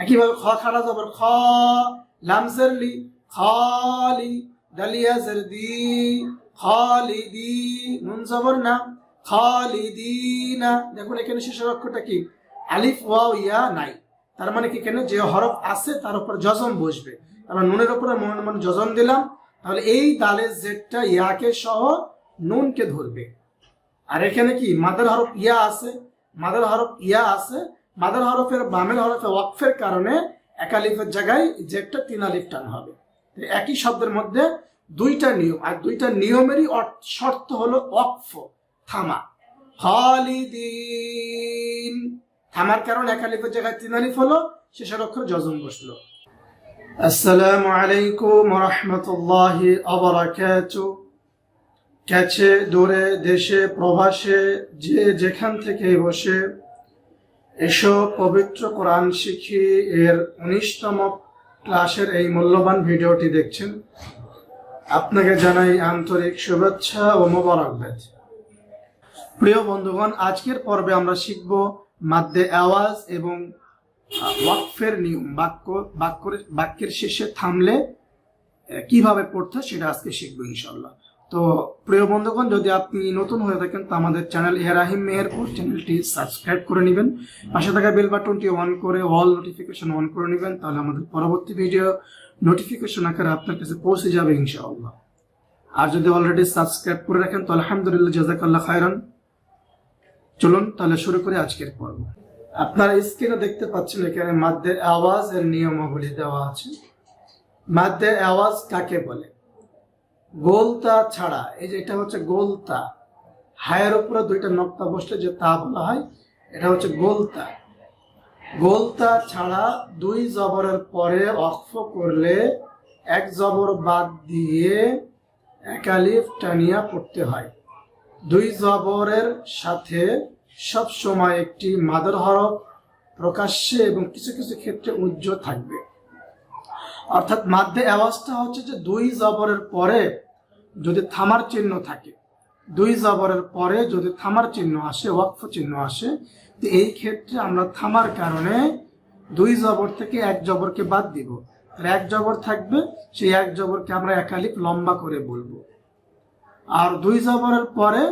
একইভাবে খ খাড়া জবর খ লামজারলি খালি দালিয়া জারদি খালিদি নুন জবর না। খালিদিনা দেখুন, এখানে শেষের অক্ষরটা কি? আলিফ, ওয়াও, ইয়া, নাই। তার মানে কি কেন? যে হরফ আছে, তার উপর জজম বসবে। আমরা নুনের উপরে মনে জজম দিলাম, তাহলে এই দালের জেডটা ইয়াকে সহ নুনকে ধরবে। আর এখানে কি? মাদার হরফ ইয়া আছে, মাদার হরফ ইয়া আছে মাদার হরফের, বামের হরফে ওয়াকফের কারণে এক আলিফের জায়গায় জেডটা তিন আলিফ টান হবে। একই শব্দের মধ্যে দুইটা নিয়ম, আর দুইটা নিয়মেরই শর্ত হলো ওয়াকফ, থামা। খালিদিন। থামার কারণ এক আলিফের জায়গায় তিন আলিফ হলো, শেষের অক্ষর জজম বসল। আসসালামু আলাইকুম রহমতুল্লাহি আবরাকাতু কাছে, দূরে, দেশে, প্রবাসে, যে যেখান থেকে বসে এসব পবিত্র কোরআন শিখি, এর উনিশতম ক্লাসের এই মূল্যবান ভিডিওটি দেখছেন। আপনাকে জানাই আন্তরিক শুভেচ্ছা ও মোবারকবাদ। প্রিয় বন্ধুগণ, আজকের পর্বে আমরা শিখব মাদ্দে আওয়াজ এবং ওয়াকফের নিয়ম, বাক্য, বাক্যের বাক্যের শেষে থামলে কীভাবে পড়তে সেটা আজকে শিখব ইনশাল্লাহ তো প্রিয় বন্ধুগণ, যদি আপনি নতুন হয়ে থাকেন, তো আমাদের চ্যানেল এরাহিম মেহেরপুর চ্যানেলটি সাবস্ক্রাইব করে নেবেন। পাশে থাকা বেল বাটনটি অন করে অল নোটিফিকেশন অন করে নেবেন, তাহলে আমাদের পরবর্তী ভিডিও নোটিফিকেশন আকারে আপনার কাছে পৌঁছে যাবে ইনশাআল্লাহ। আর যদি অলরেডি সাবস্ক্রাইব করে রাখেন, তো আলহামদুলিল্লাহ, জাজাকাল্লাহ খায়রান। চলুন, তাহলে শুরু করি আজকের পর্ব। আপনারা স্ক্রিনে দেখতে পাচ্ছেন, এখানে মাদ্দের আওয়াজ এর নিয়মাবলী দেওয়া আছে। মাদ্দের আওয়াজ কাকে বলে? গোলতা ছাড়া, এই যে এটা হচ্ছে গোলতা। হায়ের উপরে দুইটা নক্তা বসলে যে তা বলা হয়, এটা হচ্ছে গোলতা। গোলতা ছাড়া দুই জবরের পরে অক্ফ করলে এক জবর বাদ দিয়ে একালিফ টানিয়া পড়তে হয়। দুই জবরের সাথে সব সময় একটি মাদার হরফ প্রকাশ্যে এবং কিছু কিছু ক্ষেত্রে উজ্জ্বল থাকবে। অর্থাৎ মাদ্দে আওয়াজটা হচ্ছে যে দুই জবরের পরে যদি থামার চিহ্ন থাকে, দুই জবরের পরে যদি থামার চিহ্ন আসে, ওয়াকফ চিহ্ন আসে, তো এই ক্ষেত্রে আমরা থামার কারণে দুই জবর থেকে এক জবরকে বাদ দিব। আর এক জবর থাকবে, সেই এক জবরকে আমরা একালিক লম্বা করে বলব। আর দুই জবরের পরে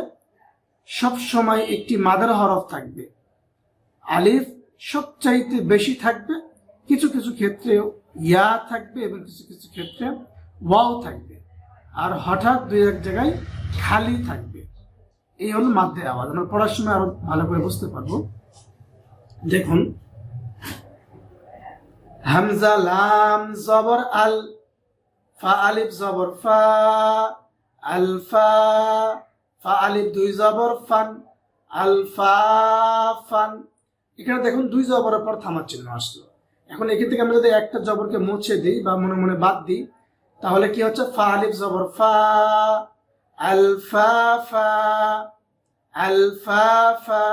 সব সময় একটি মাদার হরফ থাকবে। আলিফ সবচাইতে বেশি থাকবে। কিছু কিছু ক্ষেত্রে ইয়া থাকবে এবং কিছু কিছু ক্ষেত্রে ওয়াও থাকবে। আর হঠাৎ দুই এক জায়গায় খালি থাকবে। এই হলো মাধ্যে আওয়াজ। আমরা পড়ার সময় আরও ভালো করে বুঝতে পারব। দেখুন। হামজা, লাম, জবর, আল, ফা, আলিফ, জবর, ফা আলফা ফা আলিফ, দুই জবর, ফান আলফা ফান। এখানে দেখুন দুই জবরের পর থামার চিহ্ন আসলো। এখন এখান থেকে আমরা যদি একটা জবরকে মুছে দিই বা মনে মনে বাদ দিই, তাহলে কি হচ্ছে? ফা আলিফ জবর, ফা, আলফা ফা আলফা, ফা।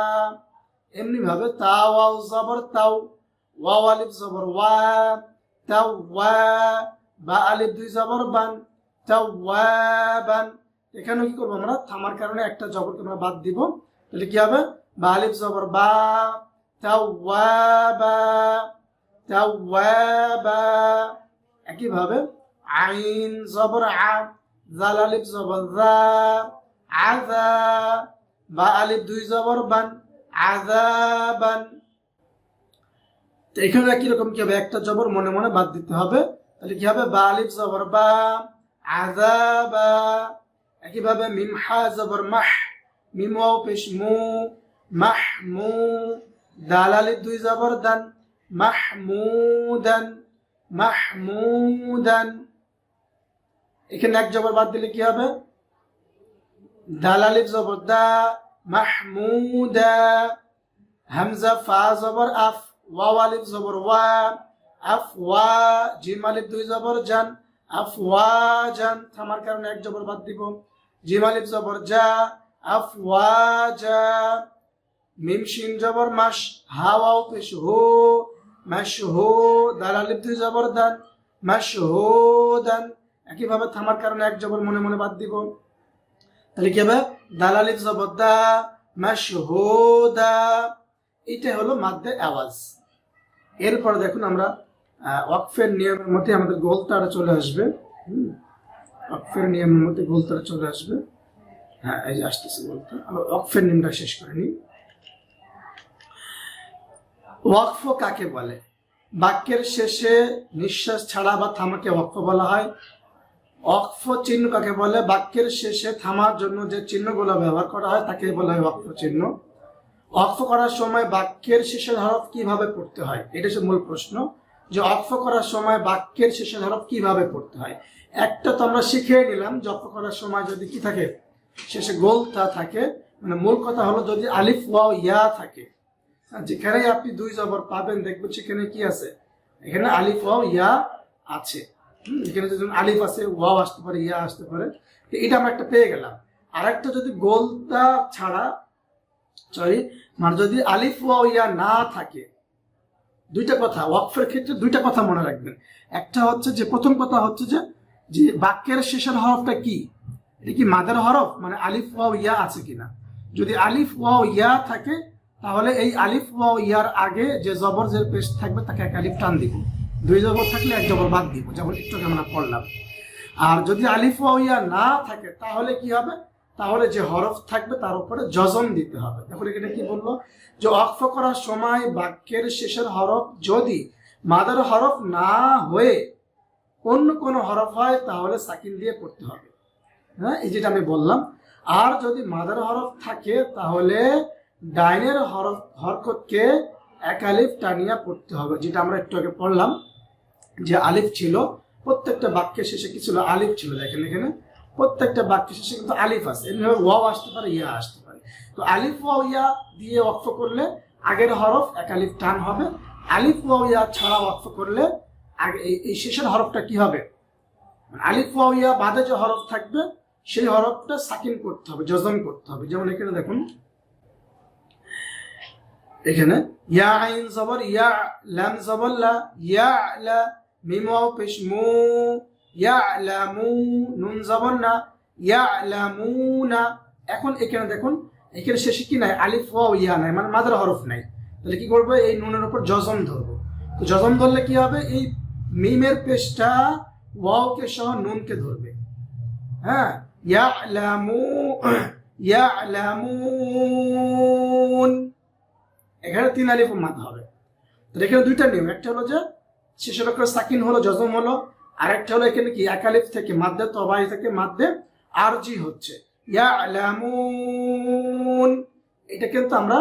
এমনি ভাবে তাও, ওয়াও জবর, তাও। ওয়াও আলিফ জবর, ওয়া, তাও, ওয়া, বা আলিফ দুই জবর, বান। তাও, ওয়া, বান। এখানে কি করব আমরা? থামার কারণে একটা জবরকে আমরা বাদ দিব। তাহলে কি হবে? বা আলিফ জবর, বা, তাও, ওয়া, বা। তাও ওয়া বা একইভাবে আইন জবর আ জাল আলিফ জবর জা আজা বা আলিফ দুই জবর বান আজাবান তো এখানে একই রকম কি হবে? একটা জবর মনে মনে বাদ দিতে হবে। তাহলে কি হবে? বা আলিফ জবর বা আজাবা একইভাবে মিম হা জবর মাহ, মিম ওয়াও পেশ মু, মাহ মু দাল আলিফ দুই জবর দান মাহমুদান মাহমুদান। এখানে এক জবর বাদ দিলে কি হবে? দাল আলিফ জবর, দা, মাহমুদা। হামজা, ফা জবর, আফ, ওয়াও আলিফ জবর, ওয়া, আফ, ওয়া, জিম আলিফ দুই জবর, জান, আফ, ওয়া, জান। থামার কারণে এক জবর বাদ দিব। জিম আলিফ জবর যা আফ, ওয়া যা মিম, শিন জবর মাস হা ওয়াও পেশ, হো। মাস হো দাল আলিফ দুই জবর দান মাস হো দান একইভাবে থামার কারণে এক জবর মনে মনে বাদ দিব। তাহলে কি হবে? দাল আলিফ জবর দা মাস হো দা এটা হলো মাদ্দে আওয়াজ। এরপরে দেখুন আমরা ওয়াকফের নিয়মের মধ্যে আমাদের গোলতারা চলে আসবে। ওয়াকফের নিয়মের মধ্যে গোলতারা চলে আসবে। হ্যাঁ এই যে আসতেছে গোলতা। আমরা ওয়াকফের নিয়মটা শেষ করে নিই। ওয়াকফ কাকে বলে? বাক্যের শেষে নিঃশ্বাস ছাড়া বা থামাকে ওয়াকফ বলা হয়। অক্ফ চিহ্ন কাকে বলে? বাক্যের শেষে থামার জন্য যে চিহ্নগুলো ব্যবহার করা হয় তাকে বলা হয় অক্ফ চিহ্ন। অক্ফ করার সময় বাক্যের শেষের হরফ কীভাবে পড়তে হয়? এটা হচ্ছে মূল প্রশ্ন। যে অক্ফ করার সময় বাক্যের শেষের হরফ কীভাবে পড়তে হয়? একটা তো আমরা শিখে নিলাম, যে অক্ফ করার সময় যদি কি থাকে? শেষে গোলতা থাকে। মানে মূল কথা হলো যদি আলিফ, ওয়াও, ইয়া থাকে যেখানে আপনি দুই জবর পাবেন দেখবেন সেখানে কি আছে। এখানে আলিফ, ওয়াও, ইয়া আছে। এখানে যদি আলিফ আছে ওয়াও আসতে পারে, ইয়া আসতে পারে। তো এটা আমরা একটা পেয়ে গেলাম। আর একটা যদি গোলতা ছাড়া সরি মানে যদি আলিফ, ওয়াও, ইয়া না থাকে, দুইটা কথা, ওয়াকফের ক্ষেত্রে দুইটা কথা মনে রাখবেন। একটা হচ্ছে যে, প্রথম কথা হচ্ছে যে যে বাক্যের শেষের হরফটা কি? এটা কি মাদার হরফ? মানে আলিফ, ওয়াও, ইয়া আছে কিনা? যদি আলিফ, ওয়াও, ইয়া থাকে তাহলে এই আলিফ ওয়াও ইয়ার আগে যে জবর যে পেশ থাকবে, তাকে এক আলিফ টান দিব। দুই জবর থাকলে এক জবর বাদ দিব, যেমন একটু আমরা পড়লাম। আর যদি আলিফ ওয়াও ইয়া না থাকে, তাহলে কি হবে? তাহলে যে হরফ থাকবে, তার উপরে জজম দিতে হবে। দেখুন এখানে কি বলল? যে অক্ফ করার সময় বাক্যের শেষের হরফ যদি মাদার হরফ না হয়ে অন্য কোনো হরফ হয়, তাহলে সাকিন দিয়ে পড়তে হবে। হ্যাঁ এই যেটা আমি বললাম। আর যদি মাদার হরফ থাকে, তাহলে ডাইনের হরফ হরকতকে এক আলিফ টানিয়া পড়তে হবে, যেটা আমরা একটু আগে পড়লাম, যে আলিফ ছিল, প্রত্যেকটা বাক্যের শেষে কি ছিল আলিফ ছিল, দেখেন এখানে, প্রত্যেকটা বাক্যের শেষে কিন্তু আলিফ আছে, এমনিভাবে ওয়াও আসতে পারে, ইয়া আসতে পারে। তো আলিফ, ওয়াও, ইয়া দিয়ে অক্ষ করলে আগের হরফ এক আলিফ টান হবে, আলিফ, ওয়াও, ইয়া ছাড়া অক্ষ করলে আগে এই- শেষের হরফটা কি হবে? আলিফ, ওয়াও, ইয়া বাদে যে হরফ থাকবে, সেই হরফটা সাকিন করতে হবে জজম করতে হবে। যেমন এখানে দেখুন এখানে ইয়া আইন জবর, ইয়া লাম জবর, লা ইয়া লা মিম ওয়াও পেশ মু, ইয়া লামু নুন জবর না, ইয়া লামুনা এখন এখানে দেখুন, এখানে শেষে কি নাই? আলিফ ওয়াও ইয়া নাই মানে মাদার হরফ নাই। তাহলে কি করব? এই নুনের উপর জজম ধরবো। তো জজম ধরলে কি হবে? এই মিমের পেশটা ওয়াওকে সহ নুনকে ধরবে। হ্যাঁ? ইয়ালামু ইয়ালামুন এখানে তিন আলিফ মাদ হবে। তো এখানে দুইটা নিয়ম, একটা হলো যে শেষের অক্ষরে সাকিন হলো জজম হলো, আরেকটা হলো এখানে কি এক আলিফ থেকে মাদ্দে তবাই থেকে মাদ্দে আরজি হচ্ছে। ইয়ালামুন, এটা কিন্তু আমরা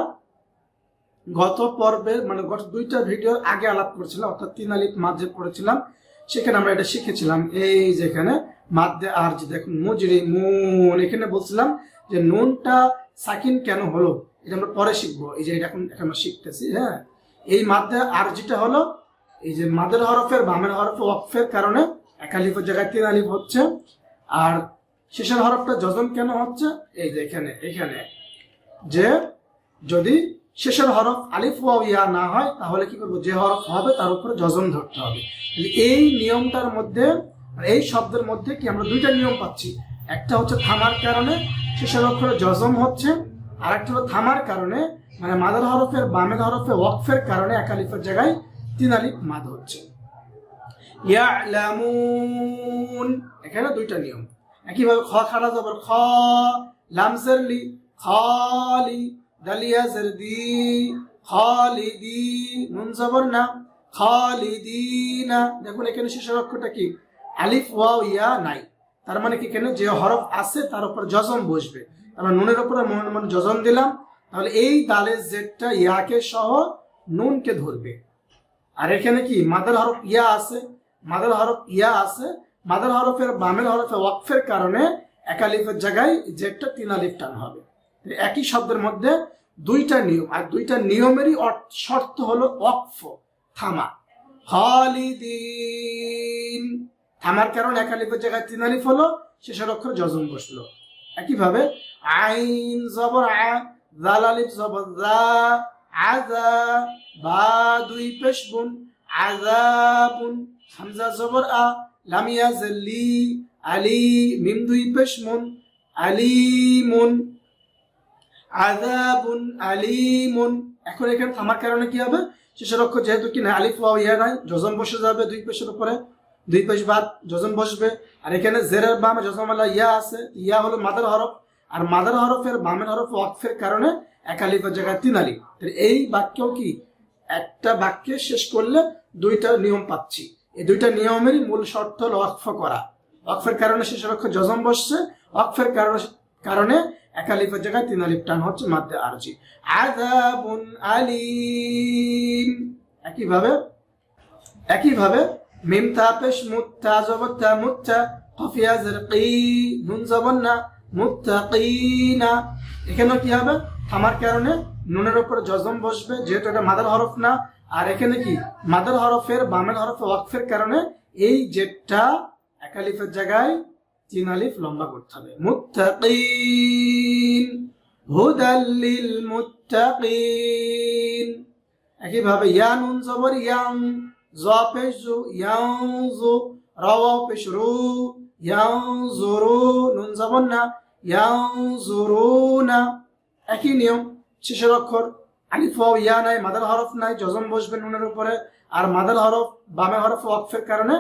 গত পর্বে মানে গত দুইটা ভিডিও আগে আলাপ করেছিলাম, অর্থাৎ তিন আলিফ মাঝে পড়েছিলাম। সেখানে আমরা এটা শিখেছিলাম, এই যেখানে মাদ্দে আর যে দেখুন মুজরি মুন এখানে বলছিলাম যে নুনটা সাকিন কেন হলো? এটা আমরা পরে শিখব। এই যে এটা এখন এখন আমরা শিখতেছি হ্যাঁ? এই মাদ্দে আর যেটা হলো, এই যে মাদের হরফের, বামের হরফে ওয়াকফের কারণে এক আলিফের জায়গায় তিন আলিফ হচ্ছে। আর শেষের হরফটা যজন কেন হচ্ছে? এই যে এখানে এখানে। যে যদি শেষের হরফ আলিফ, ওয়াও, ইয়া না হয়, তাহলে কি করব? যে হরফ হবে, তার উপরে যজন ধরতে হবে। এই নিয়মটার মধ্যে এই শব্দের মধ্যে কি আমরা দুইটা নিয়ম পাচ্ছি? একটা হচ্ছে থামার কারণে শেষের অক্ষরে যজম হচ্ছে আর একটা হলো থামার কারণে মানে মাদার হরফের, বামের হরফে ওয়াকফের কারণে এক আলিফের জায়গায় তিন আলিফ মাদ হচ্ছে। এখানে দুইটা নিয়ম। একইভাবে খ খাড়া জবর, খ লামজের লি খালি, দালিয়া জেরদি, খালিদি, নুন জবর না, খালিদিনা। দেখুন এখানে শেষের অক্ষরটা কি? আলিফ, ওয়াও, ইয়া, নাই। তার মানে কি কেন যে হরফ আছে তার উপর জজম বসবে। আমরা নুনের উপরে মনে মনে জজম দিলাম, তাহলে এই দালের জেডটা ইয়াকে সহ নুনকে ধরবে। আর এখানে কি? মাদার হরফ ইয়া আছে, মাদার হরফ ইয়া আছে, মাদার হরফের বামের হরফে ওয়াকফের কারণে এক আলিফের জায়গায় জেডটা তিন আলিফ টান হবে। একই শব্দের মধ্যে দুইটা নিয়ম, আর দুইটা নিয়মেরই শর্ত হলো ওয়াকফ, থামা। খালিদিন। থামার কারণে এক আলিফের জায়গায় তিন আলিফ হলো, শেষের অক্ষর যজম বসল। একইভাবে আইন জবর আ জাল আলিফ জবর জা আজা বা দুই পেশ বুন আজাবুন হামজা জবর আ লামিয়া জল্লি আলি, মিম দুই পেশ মুন আলিমুন আজাবুন আলিমুন। এখন এখানে থামার কারণে কি হবে? শেষের অক্ষর যেহেতু কি না, আলিফ, ওয়াও, ইয়া নাই, যজন বসে যাবে দুই পেশের উপরে। দুই পেশ বাদ, যজন বসবে। আর এখানে জেরের বামে যজমালা ইয়া আছে, ইয়া হলো মাদার হরফ। আর মাদার হরফের, বামের হরফ ওয়াকফের কারণে এক আলিফের জায়গায় তিন তাহলে এই বাক্যও কি? একটা বাক্যে শেষ করলে দুইটা নিয়ম পাচ্ছি। এই দুইটা নিয়মেরই মূল শর্ত হল ওয়াকফ করা। ওয়াকফের কারণে শেষ অক্ষর যজম বসছে। ওয়াকফের কারণে কারণে এক আলিফের জায়গায় তিন আলিফ টান হচ্ছে মাদ্দে আরজি। আযাবুন আলিম। একইভাবে একইভাবে মিম তা পেশ মুত্তা, জবত্তা মুত্তা, কফিয়া জরকি, নুন জবন না মুত্তাকিনা। এখানেও কি হবে? থামার কারণে নুনের উপর জজম বসবে, যেহেতু এটা মাদার হরফ না। আর এখানে কি? মাদার হরফের, বামের হরফ ওয়াকফের কারণে এই জেটটা একালিফের জায়গায় তিন আলিফ লম্বা করতে হবে। মুত্তাকিন। হুদাল্লিল মুত্তাকিন। একইভাবে ইয়া নুন জবর ইয়াং জ পেশ জু ইয়াং জু রাওয়া পেশ রু ইয়াং জুরু নুন জবর না। ইয়াং জুরুনা একই নিয়ম, শেষের অক্ষর আলিফ ইয়া নাই মাদার হরফ নাই জজম বসবে নুনের উপরে, আর মাদার হরফ, বামে হরফ ওয়াকফের কারণে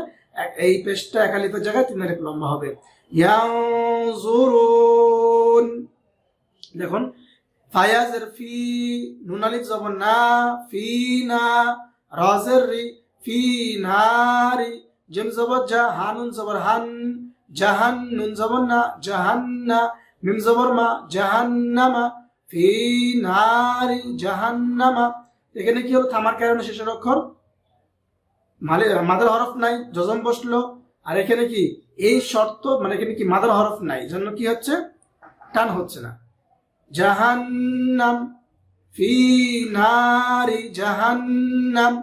এই পেশটা এক আলিফের জায়গায় তিন আলিফ লম্বা হবে। ইয়ানজুরুন। দেখুন, ফায়াজের ফি, নুন আলিফ জবর না, ফি না, রাজের রি, ফি নারি জিম জবর জা হানুন জবর হান জাহান নুন জবর না জাহান্না, মিম জবর মা জাহান্নামা, ফি নারি জাহান্নামা। এখানে কি হলো? থামার কারণে শেষের অক্ষর। মালে মাদার হরফ নাই জজম বসল। আর এখানে কি? এই শর্ত মানে এখানে কি মাদার হরফ নাই, জন্য কি হচ্ছে? টান হচ্ছে না। জাহান্নাম, ফি নারি জাহান্নাম।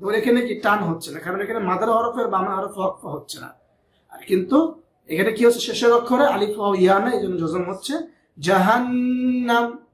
ধর এখানে কি টান হচ্ছে না, কারণ এখানে মাদার হরফের বামা হরফ হচ্ছে না। আর কিন্তু এখানে কি হচ্ছে? শেষের অক্ষরে আলিফ ওয়াও ইয়া না এই জন্য যজম হচ্ছে। জাহান্নাম।